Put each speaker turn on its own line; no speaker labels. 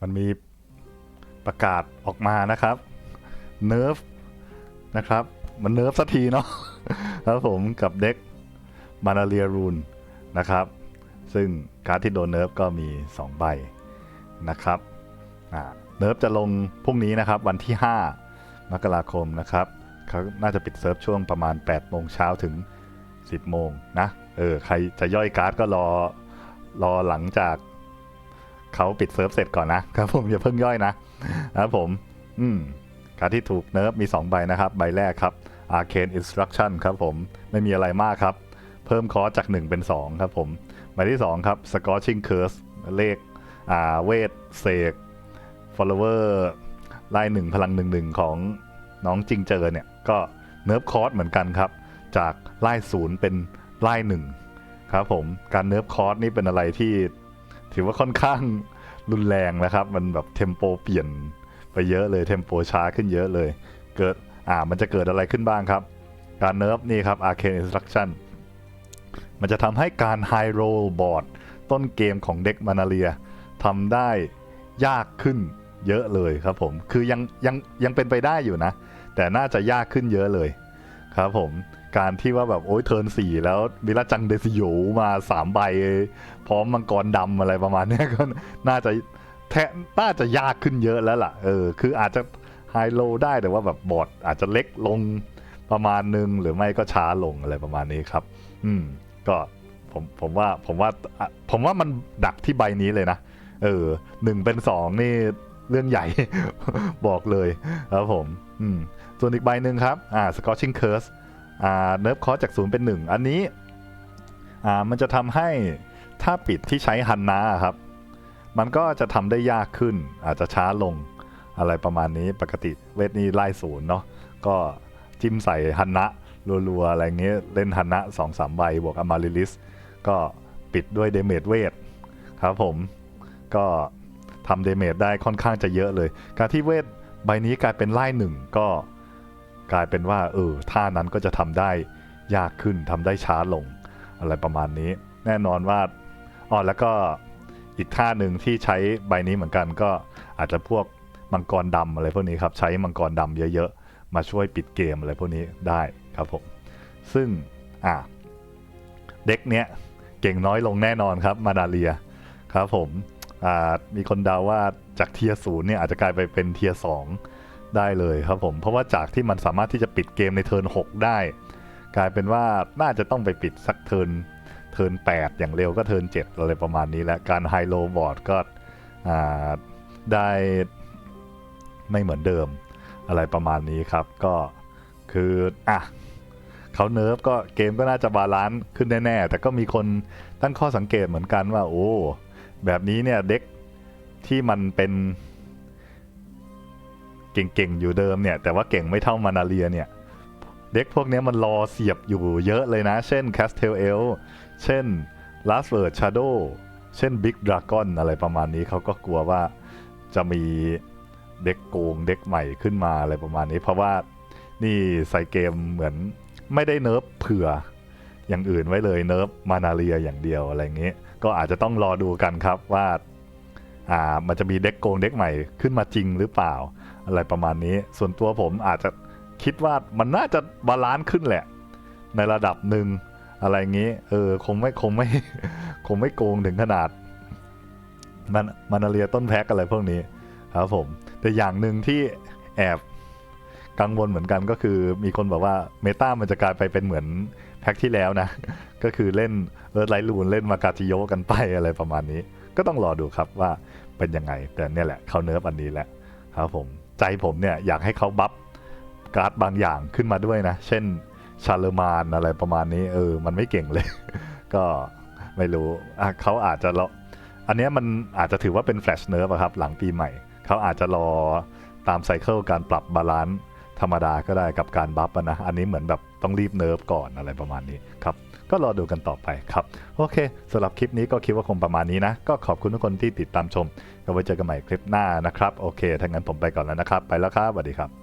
มันมีประกาศออกมานะครับเนิร์ฟนะครับ มันเนิร์ฟสักทีเนาะครับผมกับเด็กมานาเรียรูนนะครับ ซึ่งการ์ดที่โดนเนิร์ฟก็มี 2 ใบนะครับเนิร์ฟจะลงพรุ่งนี้นะครับวันที่ 5 มกราคมนะครับเขาน่าจะปิดเซิร์ฟช่วงประมาณ8โมงเช้าถึง 10โมงนะเออใครจะย่อยการ์ดก็รอรอหลังจาก เขาปิดเซิร์ฟเสร็จก่อนนะครับผมอย่าเพิ่งย่อยนะครับผมอืมการที่ถูกเนิร์ฟมี 2 ใบนะครับ ใบแรกครับ Arcane Instruction ครับผมไม่มีอะไรมากครับ เพิ่มคอสจาก 1 เป็น 2 ครับผม ใบที่ 2 ครับ Scorching Curse เลขอ่าเวทเสก follower ไล่หนึ่งพลังหนึ่งหนึ่งของน้องจริงเจอเนี่ย ก็เนิร์ฟคอร์สเหมือนกันครับ จากไล่ศูนย์เป็นไล่หนึ่งครับผมการเนิร์ฟคอร์สนี่เป็นอะไรที่ ถือว่าค่อนข้างรุนแรงนะครับ มันแบบเทมโปเปลี่ยนไปเยอะเลยเทมโปช้าขึ้นเยอะเลย เกิดอ่ามันจะเกิดอะไรขึ้นบ้างครับ การเนิร์ฟนี่ครับ Arcane Instruction มันจะทำให้การ High Roll Board ต้นเกมของเด็กมานาเรียทำได้ยากขึ้นเยอะเลยครับผม คือยังยังยังเป็นไปได้อยู่นะ แต่น่าจะยากขึ้นเยอะเลยครับผม การที่ว่าแบบโอ้ยเทิร์นสี่แล้ววิลาจังเดซิโยมาสามใบ พร้อมมังกรดำอะไรประมาณนี้ก็น่าจะแทน่าจะยากขึ้นเยอะแล้วล่ะ เออ คืออาจจะไฮโลได้แต่ว่าแบบบอร์ดอาจจะเล็กลงประมาณนึง หรือไม่ก็ช้าลงอะไรประมาณนี้ครับ อืม ก็ผมผมว่าผมว่าผมว่ามันดักที่ใบนี้เลยนะ เออหนึ่งเป็นสองนี่เรื่องใหญ่บอกเลยครับผม อืม ส่วนอีกใบหนึ่งครับ อ่า Scorching Curse เนิร์ฟคอจากศูนย์เป็นหนึ่งอันนี้มันจะทำให้ถ้าปิดที่ใช้ฮันนาครับ มันก็จะทำได้ยากขึ้น อาจจะช้าลงอะไรประมาณนี้ปกติเวทนี้ไล่ศูนย์เนาะก็จิ้มใส่ฮันนะรัวๆ อะไรเงี้ยเล่นฮันนะสองสามใบบวกอมาริลิส ก็ปิดด้วยเดเมจเวทครับผมก็ทำเดเมจได้ค่อนข้างจะเยอะเลย การที่เวทใบนี้กลายเป็นไล่หนึ่งก็ กลายเป็นว่าเออท่านั้นก็จะทำได้ยากขึ้นทำได้ช้าลงอะไรประมาณนี้ แน่นอนว่าอ๋อแล้วก็อีกท่าหนึ่งที่ใช้ใบนี้เหมือนกันก็อาจจะพวกมังกรดำอะไรพวกนี้ครับใช้มังกรดำเยอะๆ มาช่วยปิดเกมอะไรพวกนี้ได้ครับผมซึ่งอะเด็กเนี้ยเก่งน้อยลงแน่นอนครับมาดาเลียครับผมมีคนเดาว่าจากเทียศูนย์เนี่ยอาจจะกลายไปเป็นเทียสอง ได้เลยครับผม เพราะว่าจากที่มันสามารถที่จะปิดเกมในเทิร์น6 ได้ กลายเป็นว่าน่าจะต้องไปปิดสักเทิร์นเทิร์น8 อย่างเร็วก็เทิร์น7 อะไรประมาณนี้แหละการไฮโลบอร์ดก็ได้ไม่เหมือนเดิมอะไรประมาณนี้ครับ ก็คืออะเขาเนิร์ฟก็เกมก็น่าจะบาลานซ์ขึ้นแน่ๆแต่ก็มีคนตั้งข้อสังเกตเหมือนกันว่า โอ้แบบนี้เนี่ยเด็กที่มันเป็น เก่งๆ อยู่เดิมเนี่ย แต่ว่าเก่งไม่เท่ามานาเรียเนี่ย เด็กพวกนี้มันรอเสียบอยู่เยอะเลยนะ เช่น Castle e l เช่น Last Word Shadow เช่น Big Dragon อะไรประมาณนี้เขาก็กลัวว่าจะมีเด็กโกงเด็กใหม่ขึ้นมาอะไรประมาณนี้ เพราะว่านี่ใส่เกมเหมือนไม่ได้เนิร์ฟเผื่ออย่างอื่นไว้เลยเนิร์ฟมานาเรียอย่างเดียวอะไรอย่างนี้ก็อาจจะต้องรอดูกันครับว่า อ่ามันจะมีเด็กโกงเด็กใหม่ขึ้นมาจริงหรือเปล่า อะไรประมาณนี้ ส่วนตัวผมอาจจะคิดว่ามันน่าจะบาลานซ์ขึ้นแหละ ในระดับหนึ่งอะไรอย่างนี้ เออคงไม่คงไม่คงไม่โกงถึงขนาด มันมานาเรียต้นแพ็กอะไรพวกนี้ครับผม แต่อย่างหนึ่งที่แอบกังวลเหมือนกันก็คือมีคนบอกว่าเมตามันจะกลายไปเป็นเหมือนแพ็กที่แล้วนะ ก็คือเล่นเอิร์ธไลท์ลูนเล่นมากาจิโยกันไปอะไรประมาณนี้ ก็ต้องรอดูครับว่าเป็นยังไง แต่เนี่ยแหละเขาเนิร์ฟอันนี้แหละครับผมใจผมเนี่ยอยากให้เขาบัฟการ์ดบางอย่างขึ้นมาด้วยนะ เช่นชาเลมานอะไรประมาณนี้ เออ มันไม่เก่งเลย ก็ไม่รู้เขาอาจจะรออันนี้มันอาจจะถือว่าเป็นแฟลชเนิร์ฟครับ หลังปีใหม่ เขาอาจจะรอตามไซเคิลการปรับบาลานซ์ธรรมดาก็ได้กับการบัฟนะ อันนี้เหมือนแบบต้องรีบเนิร์ฟก่อนอะไรประมาณนี้ครับ ก็รอดูกันต่อไปครับ โอเคสำหรับคลิปนี้ก็คิดว่าคงประมาณนี้นะ ก็ขอบคุณทุกคนที่ติดตามชมก็ไว้เจอกันใหม่คลิปหน้านะครับ โอเคถ้างั้นผมไปก่อนแล้วนะครับ ไปแล้วครับสวัสดีครับ